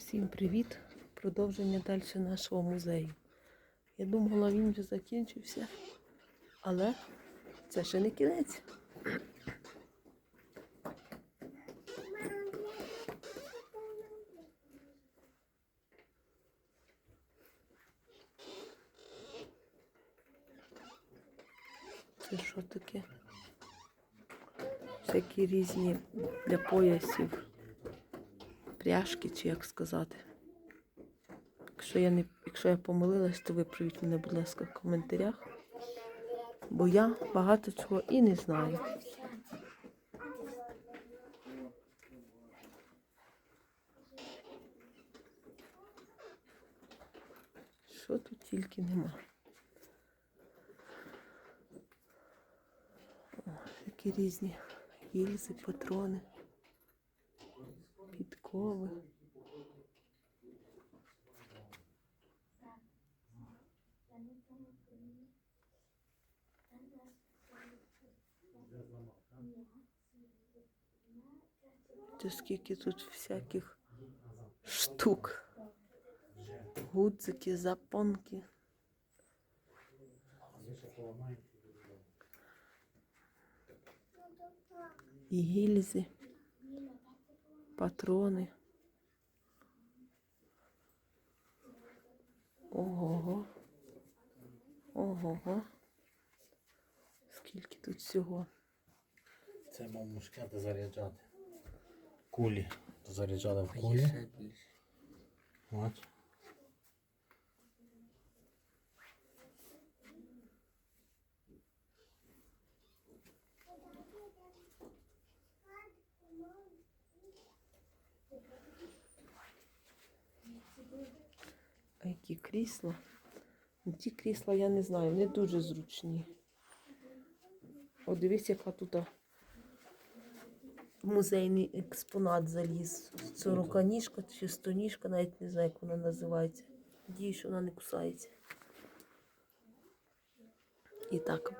Всім привіт! Продовження далі нашого музею. Я думала, він вже закінчився, але це ще не кінець. Це що таке? Всякі різні для поясів пряжки, чи як сказати. Якщо я не, якщо я помилилась, то виправіть мене, будь ласка, в коментарях. Бо я багато чого і не знаю. Що тут тільки нема. О, такі різні гільзи, патрони, підкови. Це скільки тут всяких штук. Гудзики, запонки. І гільзи, Патрони. Ого. Ого. Скільки тут всього. Це мав мушкети заряджати. Кулі. Заряджали в кулі. От. А які крісла? Ну, Ті крісла я не знаю, не дуже зручні. О, дивись, яка тут музейний експонат заліз. Сороканіжка чи стоніжка, навіть не знаю, як вона називається. Надію, що вона не кусається. І так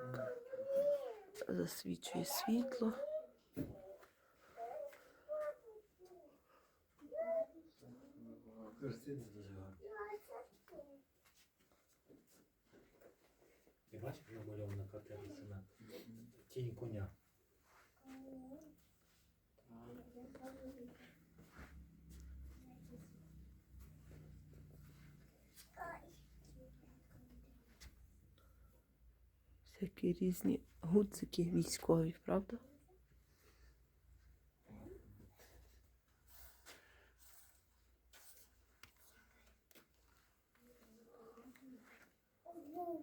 засвічує світло. Картини дуже гарні. Ти бачиш, намальована картина сина? Тінь коня. Всякі різні гудзики військові, правда?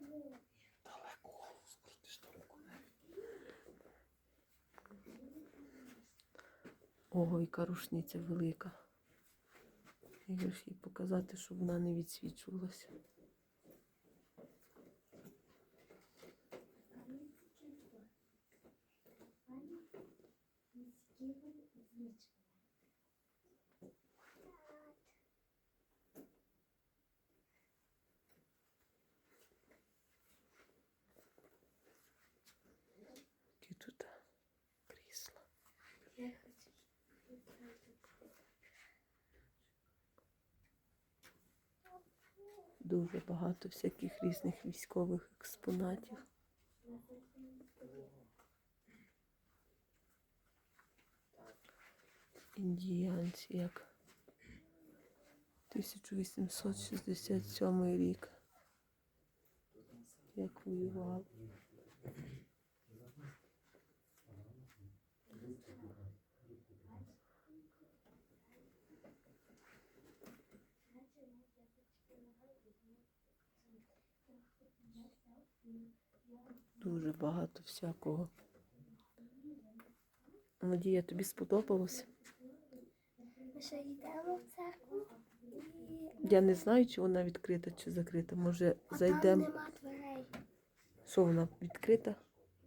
Далеко. Ого, яка рушниця велика. Я ж їй показати, щоб вона не відсвічувалася. Які тут крісла. Дуже багато всяких різних військових експонатів. Індіянці як 1867 рік. Як воювали. Дуже багато всякого. Надія, тобі сподобалось? Ми ще йдемо в церкву і Я не знаю, чи вона відкрита, чи закрита. Може, а там зайдемо. нема дверей. Що вона відкрита?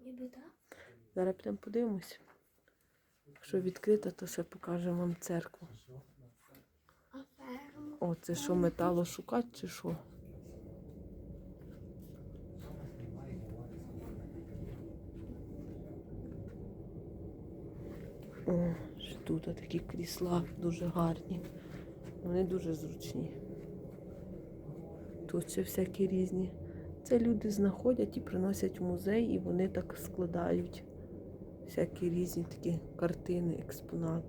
Ніби так? Зараз підемо подивимося. Якщо відкрита, то ще покажемо вам церкву. О, це що, метало шукати чи що? О, тут такі крісла дуже гарні. Вони дуже зручні. Тут ще всякі різні. Це люди знаходять і приносять в музей, і вони так складають всякі різні такі картини, експонати.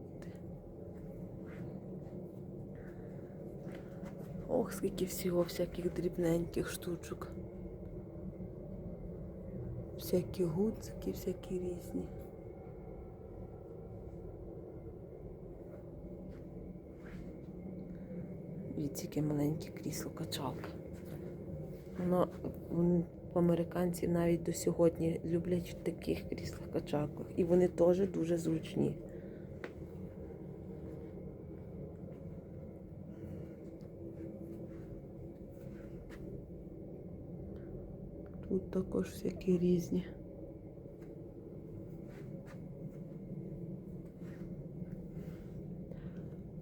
Ох, скільки всього всяких дрібненьких штучок. Всякі гудзики, всякі різні. Дивіться, яке маленьке крісло качалка. Воно американці навіть до сьогодні люблять в таких кріслах качалках. І вони теж дуже зручні. Тут також всякі різні.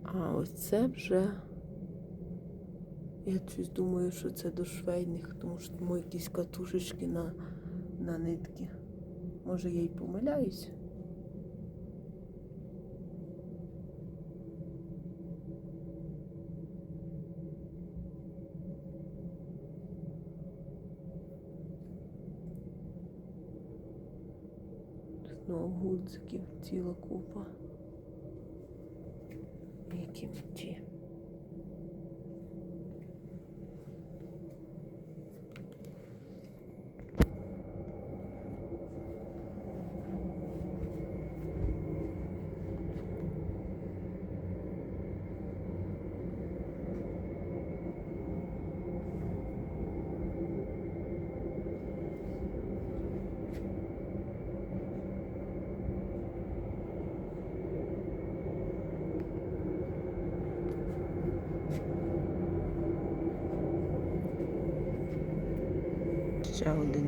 А ось це вже. Я щось думаю, що це до швейних, тому що тому якісь катушечки на, на нитки. Може я й помиляюсь. Знову гудзиків ціла купа. Які мечі.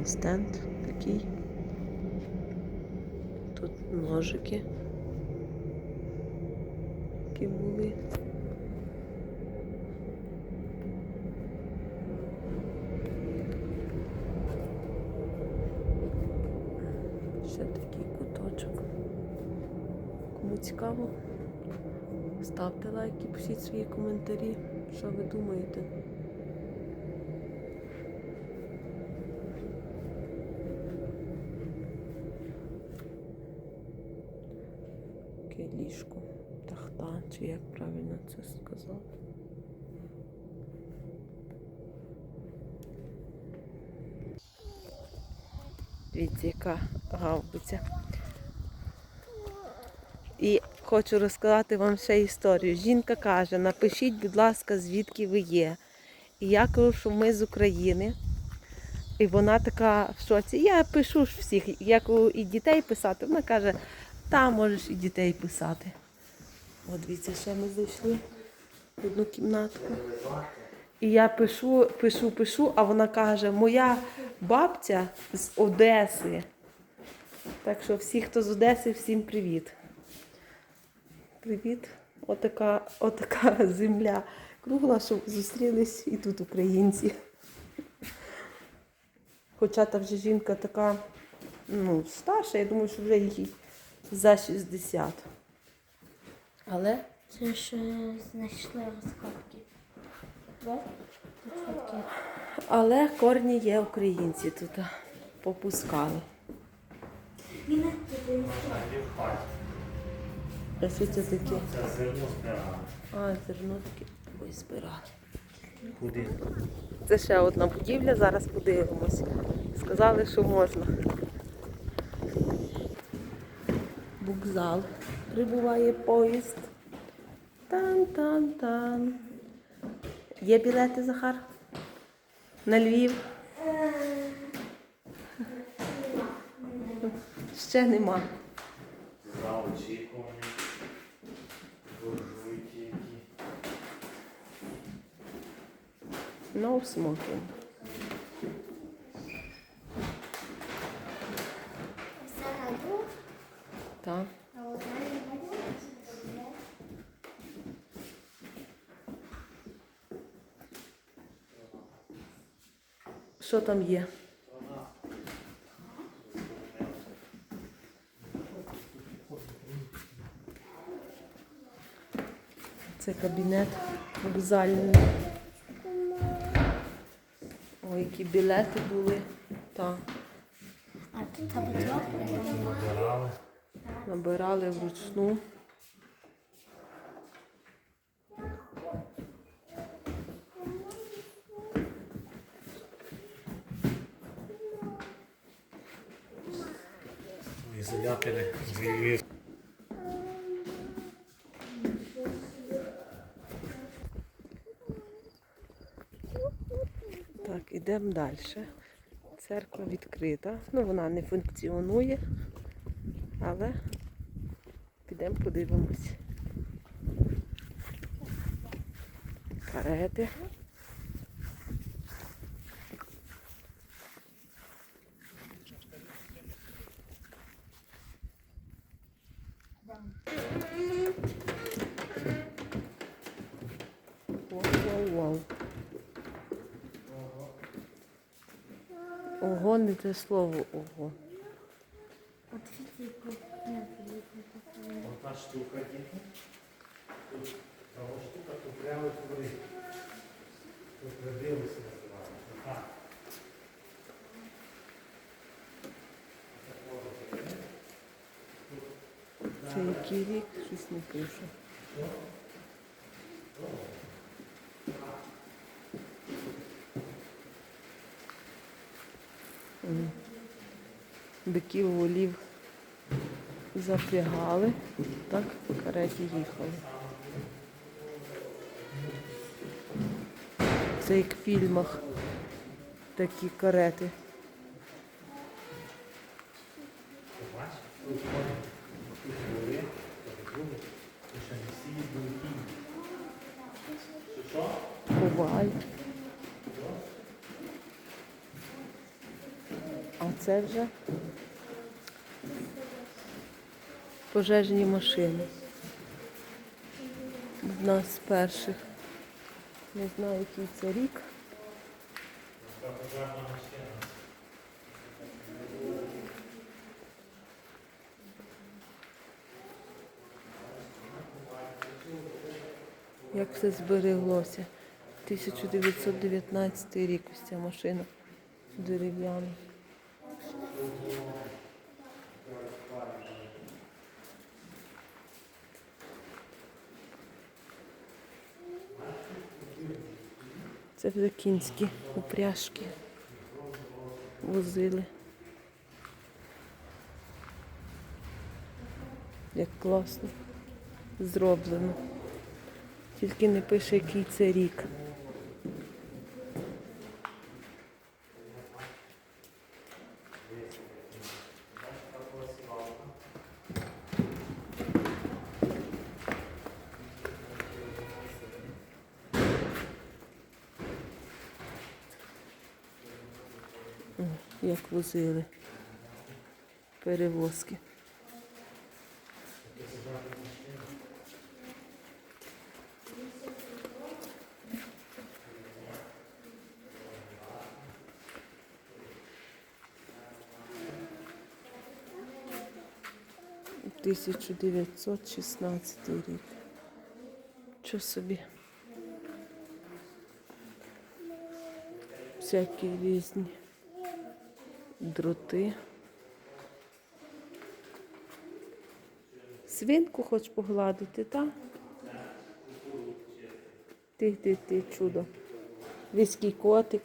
Стенд такий. Тут ножики. Які були. Ще такий куточок. Кому цікаво, ставте лайки, пишіть свої коментарі, що ви думаєте. Ліжко, тахта, чи як правильно це сказати. Дивіться, яка гаубиця. І хочу розказати вам ще історію. Жінка каже, напишіть, будь ласка, звідки ви є. І я кажу, що ми з України. І вона така в шоці. Я пишу ж всіх, як і дітей писати. Вона каже, та можеш і дітей писати. От дивіться, ще ми зайшли в одну кімнатку. І я пишу, пишу, пишу, а вона каже, моя бабця з Одеси. Так що всі, хто з Одеси, всім привіт. Привіт. Отака, отака земля кругла, щоб зустрілись і тут українці. Хоча та вже жінка така ну, старша, я думаю, що вже їй за 60. Але Це ж знайшли розкопки. Але корні є українці тут попускали. Він туди. Ось це таке. Це зерно збирали. А, зерно таке. Ой, збирали. Куди? Це ще одна будівля, зараз подивимось. Сказали, що можна. Вокзал. Прибуває поїзд. Тан-тан-тан. Є білети, Захар? На Львів? Ще нема. За очікування. No smoking. Всередину. Так. А от далі бачите? Що там є? Це кабінет вокзальний. Ой, які білети були. Так, А тут. Набирали. набирали вручну. Ізолятори звільнили. Так, ідемо далі. Церква відкрита. Ну, вона не функціонує, але підемо подивимось. Карети. Вау-вау-вау. Ого, не те слово ого. От штука діти. Тут того штука купляли туди. Тут придивилися називається. Так. Це який рік? Щось не пише. Биків волів запрягали, так в кареті їхали. Це як в фільмах такі карети. Ти бачиш? Тут ходять, тут були, тут були. І ще не всі були кінь. Що що? Коваль. А це вже пожежні машини. Одна з перших. Не знаю, який це рік. Як все збереглося. 1919 рік ось ця машина дерев'яна. Це вже кінські упряжки возили. Як класно зроблено. Тільки не пише, який це рік. О, Як возили перевозки. У 1916 рік. Що собі? Всякі різні дроти. Свинку хоч погладити, так? Ти, ти, ти, чудо. Віський котик.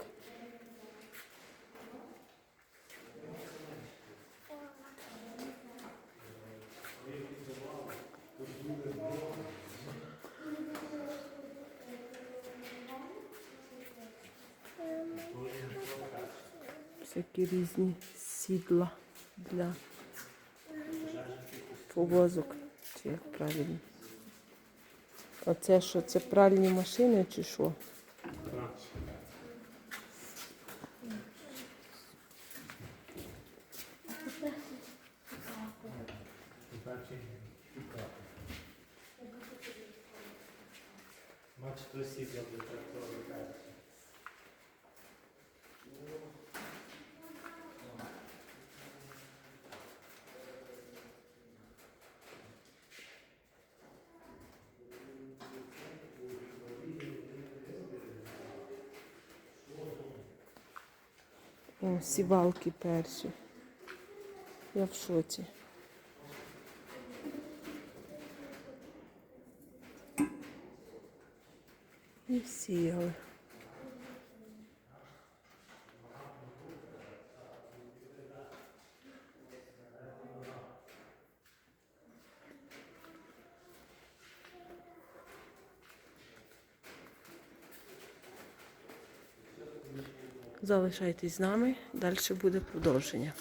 Всякі різні сідла для повозок, чи як правильно. Оце що, це пральні машини чи що? О, сівалки перші. Я в шоці. І сіяли. Залишайтесь з нами, далі буде продовження.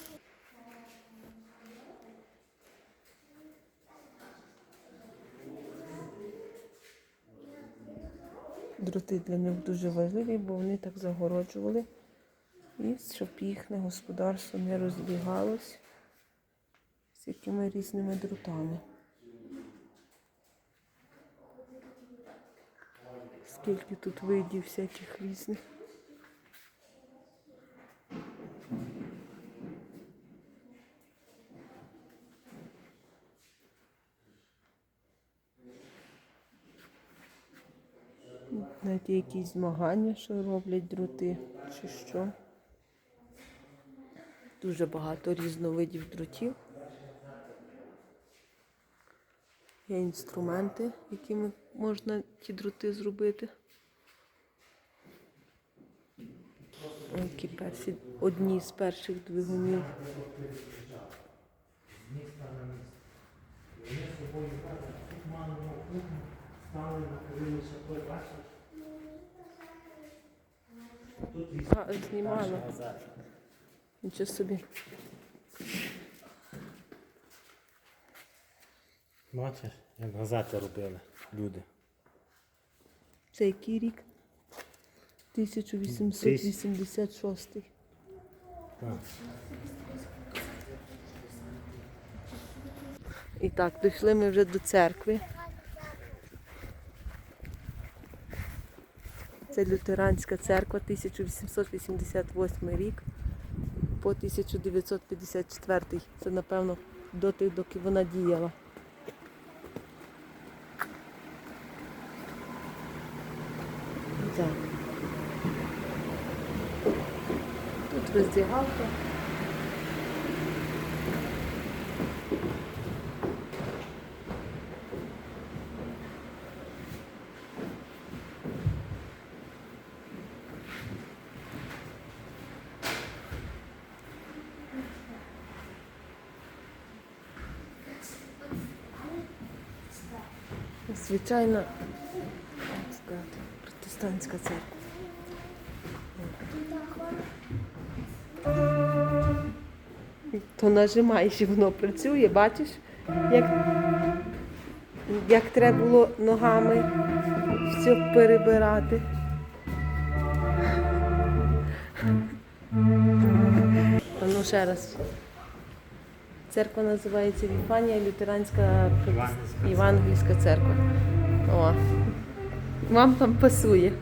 Дроти для них дуже важливі, бо вони так загороджували, і щоб їхнє господарство не розбігалось з якими різними дротами. Скільки тут видів всяких різних. Навіть якісь змагання, що роблять дроти, чи що. Дуже багато різновидів дротів. Є інструменти, якими можна ті дроти зробити. Які перші, одні з перших двигунів. міста на місто. І вони з собою кажуть, тут мало кухню, стали накрили шатой, бачиш? Тут і А, знімала. Нічого собі. Бачиш, як газети робили люди. Це який рік? 1886. Так. І так, дійшли ми вже до церкви. Це лютеранська церква 1888 рік по 1954. Це, напевно, до тих, доки вона діяла. Так. Тут роздягалка. Звичайна як сказати, протестантська церква. То нажимаєш і воно працює, бачиш, як, як треба було ногами все перебирати. А ну ще раз. Церква називається Віфанія Лютеранська Євангельська церква. О. Вам там пасує.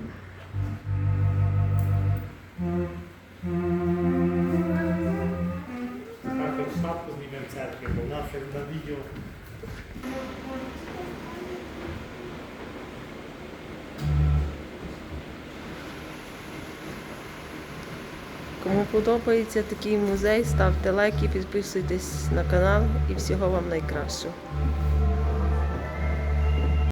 Подобається такий музей, ставте лайки, підписуйтесь на канал і всього вам найкращого.